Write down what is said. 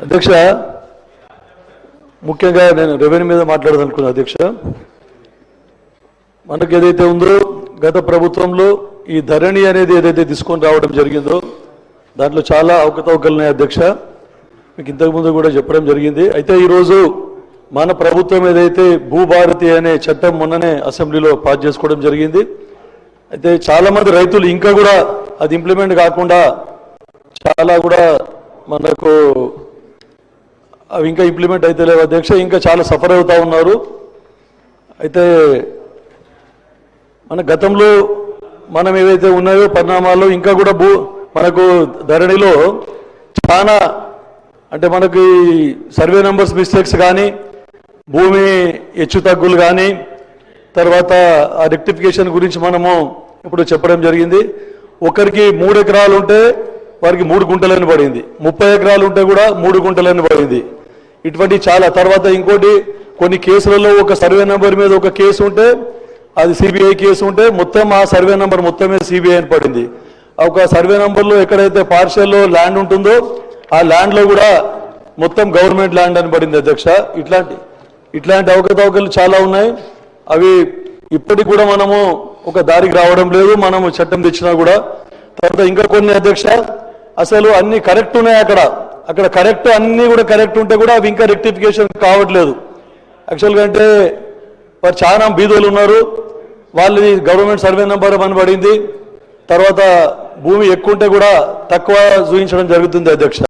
అధ్యక్ష ముఖ్యంగా నేను రెవెన్యూ మీద మాట్లాడదనుకున్నా అధ్యక్ష. మనకు ఏదైతే ఉందో గత ప్రభుత్వంలో ఈ ధరణి అనేది ఏదైతే తీసుకొని రావడం జరిగిందో దాంట్లో చాలా అవకతవకలు ఉన్నాయి అధ్యక్ష. మీకు ఇంతకుముందు కూడా చెప్పడం జరిగింది. అయితే ఈరోజు మన ప్రభుత్వం ఏదైతే భూభారతి అనే చట్టం మొన్ననే అసెంబ్లీలో పాస్ చేసుకోవడం జరిగింది. అయితే చాలా మంది రైతులు ఇంకా కూడా అది ఇంప్లిమెంట్ కాకుండా చాలా కూడా మనకు అవి ఇంకా ఇంప్లిమెంట్ అయితే లేవు. అధ్యక్ష ఇంకా చాలా సఫర్ అవుతూ ఉన్నారు. అయితే మన గతంలో మనం ఏవైతే ఉన్నాయో పరిణామాల్లో ఇంకా కూడా భూ మనకు ధరణిలో చాలా అంటే మనకి సర్వే నెంబర్స్ మిస్టేక్స్ కానీ భూమి హెచ్చు తగ్గులు కానీ తర్వాత ఆ రెక్టిఫికేషన్ గురించి మనము ఇప్పుడు చెప్పడం జరిగింది. ఒకరికి మూడు ఎకరాలు ఉంటే వారికి మూడు గుంటలని పడింది. ముప్పై ఎకరాలు ఉంటే కూడా మూడు గుంటలని పడింది. ఇటువంటి చాలా. తర్వాత ఇంకోటి కొన్ని కేసులలో ఒక సర్వే నెంబర్ మీద ఒక కేసు ఉంటే అది సిబిఐ కేసు ఉంటే మొత్తం ఆ సర్వే నెంబర్ మొత్తమే సిబిఐ అని పడింది. ఒక సర్వే నెంబర్లో ఎక్కడైతే పార్షల్లో ల్యాండ్ ఉంటుందో ఆ ల్యాండ్లో కూడా మొత్తం గవర్నమెంట్ ల్యాండ్ అని పడింది అధ్యక్ష. ఇట్లాంటి ఇట్లాంటి అవకతవకలు చాలా ఉన్నాయి. అవి ఇప్పటికి కూడా మనము ఒక దారికి రావడం లేదు మనము చట్టం తెచ్చినా కూడా. తర్వాత ఇంకా కొన్ని అధ్యక్ష అసలు అన్ని కరెక్ట్ ఉన్నాయి అక్కడ. అక్కడ కరెక్ట్ అన్నీ కూడా కరెక్ట్ ఉంటే కూడా అవి ఇంకా రెక్టిఫికేషన్ కావట్లేదు. యాక్చువల్గా అంటే వారు చాలా బీదోలు ఉన్నారు. వాళ్ళది గవర్నమెంట్ సర్వే నెంబర్ పనిపడింది తర్వాత భూమి ఎక్కువ ఉంటే కూడా తక్కువ చూపించడం జరుగుతుంది అధ్యక్ష.